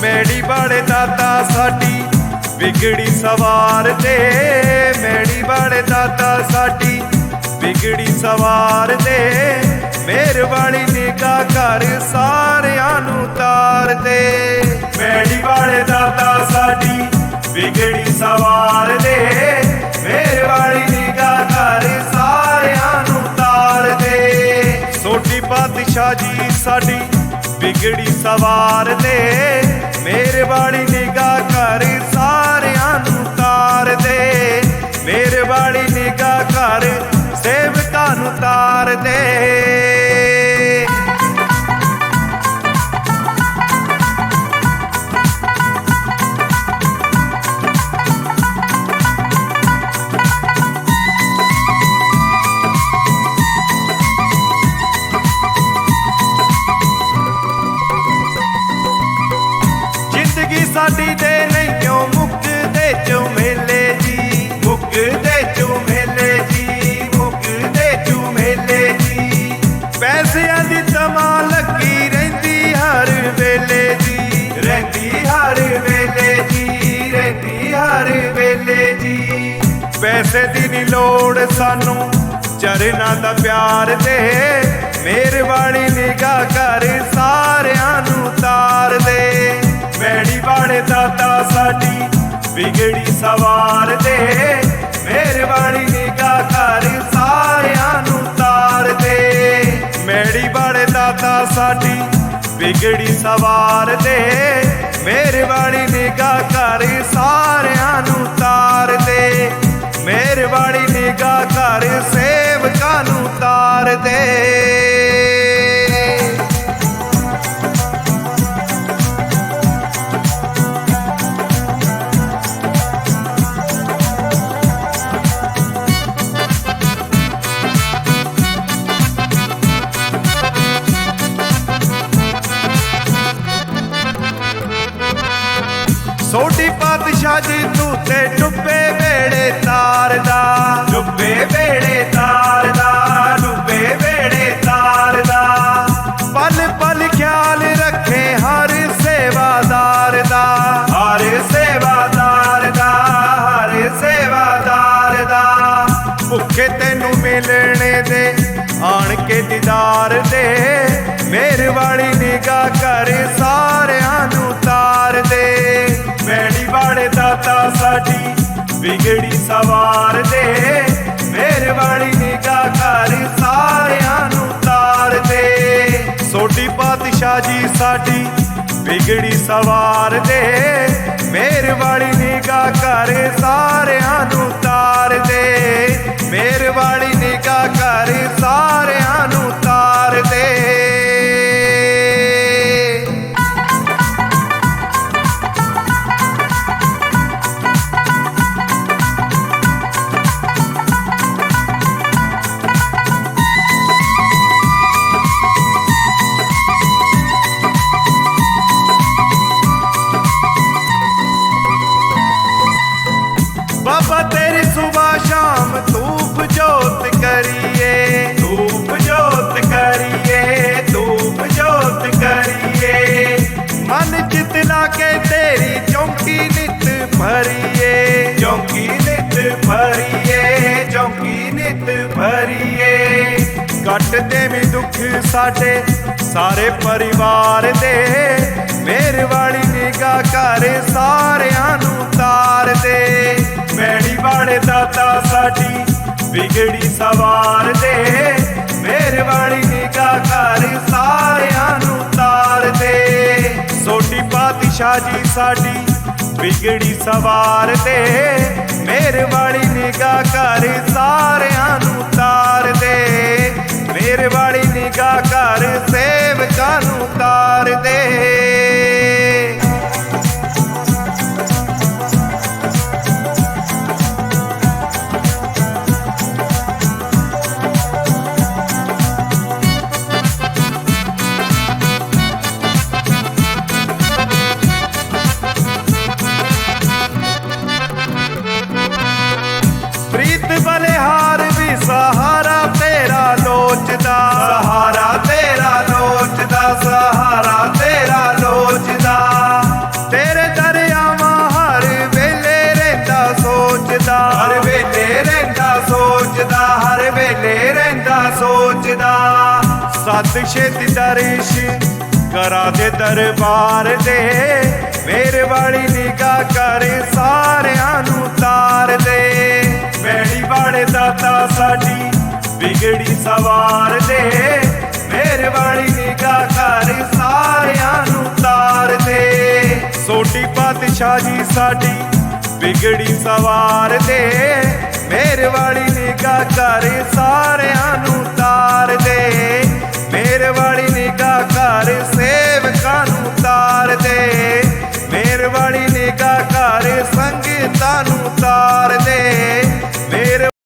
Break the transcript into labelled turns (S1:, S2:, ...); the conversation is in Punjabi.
S1: ਮੈੜੀ ਬਾੜੇ ਦਾਤਾ ਸਾਡੀ ਵਿਗੜੀ ਸਵਾਰ ਤੇ ਮੇੜੀ ਬਾੜੇ ਦਾਤਾ ਸਾਡੀ ਵਿਗੜੀ ਸਵਾਰ ਦੇ। ਮਿਹਰਬਾਨੀ ਨਿਗਾਹ ਕਰ ਸਾਰਿਆਂ ਨੂੰ ਤਾਰ ਦੇ। ਮੇੜੀ ਬਾੜੇ ਦਾਤਾ ਸਾਡੀ ਵਿਗੜੀ ਸਵਾਰ ਦੇ। ਮਿਹਰਬਾਨੀ ਨਿਗਾਹ ਕਰ ਸਾਰਿਆਂ ਨੂੰ ਤਾਰ ਦੇ। ਸੋਢੀ ਬਾਦਸ਼ਾਹ ਜੀ ਸਾਡੀ ਵਿਗੜੀ ਸਵਾਰ ਦੇ। ਮੇਰੇ ਵਾਲੀ ਨਿਗਾਹ ਕਰ ਸਾਰਿਆਂ ਨੂੰ ਤਾਰ ਦੇ। ਮੇਰੇ ਵਾਲੀ ਨਿਗਾਹ ਕਰ ਸਾਡੀ ਦੇ ਨਹੀਂ, ਕਿਉਂ ਮੁੱਕਦੇ ਝੁਮੇਲੇ ਜੀ? ਮੁੱਕਦੇ ਝੁਮੇਲੇ ਜੀ, ਮੁੱਕਦੇ ਝੁਮੇਲੇ ਜੀ। ਪੈਸਿਆਂ ਦੀ ਤਮਾ ਲੱਗੀ ਰਹਿੰਦੀ ਹਰ ਵੇਲੇ ਜੀ। ਰਹਿੰਦੀ ਹਰ ਵੇਲੇ ਜੀ, ਰਹਿੰਦੀ ਹਰ ਵੇਲੇ ਜੀ। ਪੈਸੇ ਦੀ ਨਹੀਂ ਲੋੜ ਸਾਨੂੰ, ਚਰਨਾ ਦਾ ਪਿਆਰ ਦੇ ਮਿਹਰਬਾਨੀ ਨਿਗਾਹ ਕਰ ਸਾਰਿਆਂ ਨੂੰ ਤਾਰ ਦੇ। ਮੈੜੀ ਬਾੜੇ ਦਾਤਾ ਸਾਡੀ ਵਿਗੜੀ ਸਵਾਰ ਦੇ ਮਿਹਰਬਾਨੀ ਨਿਗਾਹ ਕਰ ਸਾਰਿਆਂ ਨੂੰ ਤਾਰ ਦੇ ਮੈੜੀ ਬਾੜੇ ਦਾਤਾ ਸਾਡੀ ਵਿਗੜੀ ਸਵਾਰ ਦੇ ਮਿਹਰਬਾਨੀ ਨਿਗਾਹ ਕਰ ਪਾਤਸ਼ਾਹ ਤੂੰ ਤੇ ਡੁੱਬੇ ਵੇੜੇ ਤਾਰਦਾ। ਦੇ ਸੋਢੀ ਪਾਤਸ਼ਾਹ ਜੀ ਸਾਡੀ ਵਿਗੜੀ ਸਵਾਰ ਦੇ। ਮੇਰ ਵਾਲੀ ਨਿਗਾਹ ਕਰ ਸਾਰਿਆਂ ਨੂੰ ਤਾਰ ਦੇ। ਮੇਰ ਵਾਲੀ ਨਿਗਾਹ ਕਰ ਸਾਰਿਆਂ ਕੱਟ ਦੇਵੀਂ ਦੁੱਖ ਸਾਡੇ ਸਾਰੇ ਪਰਿਵਾਰ ਦੇ। ਵਾਲੀ ਨਿਗਾਹ ਕਰ ਸਾਰਿਆਂ ਨੂੰ ਤਾਰ ਦੇ। ਮੈੜੀ ਬਾੜੇ ਦਾਤਾ ਸਾਡੀ ਵਿਗੜੀ ਸਵਾਰ ਦੇ। ਮਿਹਰਬਾਨੀ ਨਿਗਾਹ ਕਰ ਸਾਰਿਆਂ ਨੂੰ ਤਾਰ ਦੇ। ਸੋਢੀ ਪਾਤਸ਼ਾਹ ਜੀ ਸਾਡੀ ਵਿਗੜੀ ਸਵਾਰ ਦੇ। ਮਿਹਰਬਾਨੀ ਨਿਗਾਹ ਕਰ ਸਾਰਿਆਂ ਨੂੰ ਤਾਰ ਦੇ। ਮਿਹਰਬਾਨੀ ਨਿਗਾਹ ਕਰ ਸੇਵਕਾਂ ਨੂੰ ਤਾਰ ਦੇ। ਦਾ ਹਰ ਵੇਲੇ ਰਹਿੰਦਾ ਸੋਚਦਾ ਸਤ ਛੇਤੀ ਦਰਸ਼ ਕਰਾ ਦੇ ਦਰਬਾਰ ਦੇ ਮੇਰੇ ਵਾਲੀ ਨਿਗਾਹ ਕਰੇ ਸਾਰਿਆਂ ਨੂੰ ਤਾਰ ਦੇ। ਬੈੜੀ ਵਾਲੇ ਦਾਤਾ ਸਾਡੀ ਵਿਗੜੀ ਸਵਾਰ ਦੇ ਮੇਰੇ ਵਾਲੀ ਨਿਗਾਹ ਕਰੇ ਸਾਰਿਆਂ ਨੂੰ ਤਾਰ ਦੇ। ਸੋਟੀ ਪਾਤਸ਼ਾਹ ਜੀ ਸਾਡੀ ਬਿਗੜੀ ਸਵਾਰ ਦੇ ਮੇਰੇ ਵਾਲੀ ਨਿਗਾ ਕਰ ਸਾਰਿਆਂ ਨੂੰ ਤਾਰ